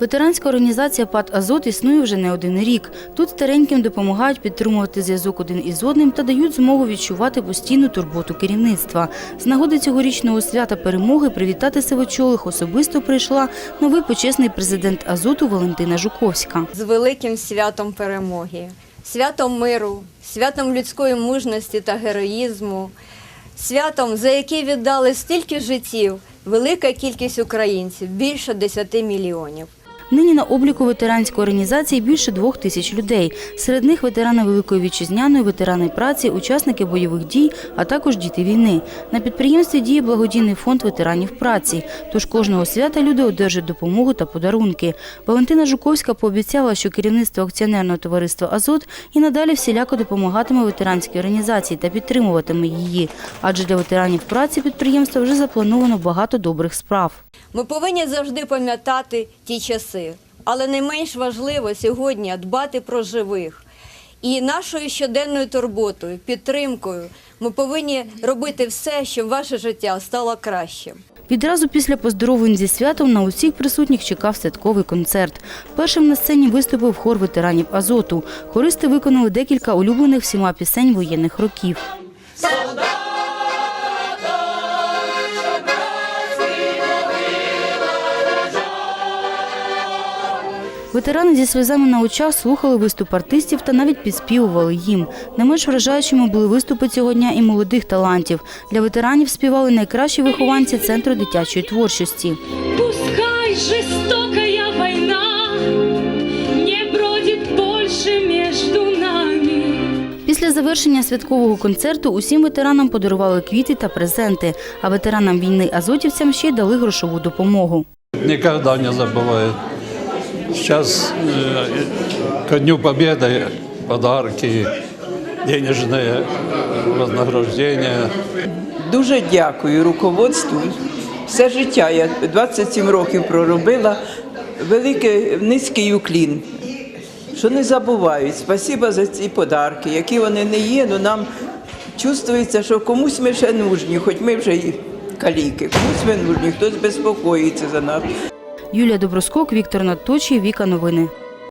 Ветеранська організація ПАД Азот існує вже не один рік. Тут стареньким допомагають підтримувати зв'язок один із одним та дають змогу відчувати постійну турботу керівництва. З нагоди цьогорічного свята перемоги привітати сивочолих особисто прийшла новий почесний президент Азоту Валентина Жуковська. з великим святом перемоги, святом миру, святом людської мужності та героїзму, святом, за яке віддали стільки життів, велика кількість українців, більше 10 мільйонів. Нині на обліку ветеранської організації більше двох тисяч людей. Серед них ветерани Великої Вітчизняної, ветерани праці, учасники бойових дій, а також діти війни. На підприємстві діє благодійний фонд ветеранів праці. Тож кожного свята люди одержать допомогу та подарунки. Валентина Жуковська пообіцяла, що керівництво акціонерного товариства Азот і надалі всіляко допомагатиме ветеранській організації та підтримуватиме її. Адже для ветеранів праці підприємства вже заплановано багато добрих справ. Ми повинні завжди пам'ятати ті часи, але не менш важливо сьогодні дбати про живих. І нашою щоденною турботою, підтримкою ми повинні робити все, щоб ваше життя стало кращим. Відразу після поздоровлень зі святом на усіх присутніх чекав святковий концерт. Першим на сцені виступив хор ветеранів Азоту. Хористи виконали декілька улюблених всіма пісень воєнних років. Ветерани зі сльозами на очах слухали виступ артистів та навіть підспівували їм. Не менш вражаючими були виступи цього дня і молодих талантів. Для ветеранів співали найкращі вихованці центру дитячої творчості. Пускай жестокая война не бродит больше между нами. Після завершення святкового концерту усім ветеранам подарували квіти та презенти, а ветеранам війни азотівцям ще й дали грошову допомогу. никогда не забывает. Сейчас э, ко Дню Победы подарки, денежные вознаграждения. Дуже дякую руководству. Все життя я 27 років проробила. Великий низький уклін, що не забувають. Спасіба за ці подарки, які вони не є, але нам чувствується, що комусь ми ще нужні, хоч ми вже і каліки, комусь ми нужні, хтось безпокоїться за нас. Юлія Доброскок, Віктор Надточий, Віка Новини.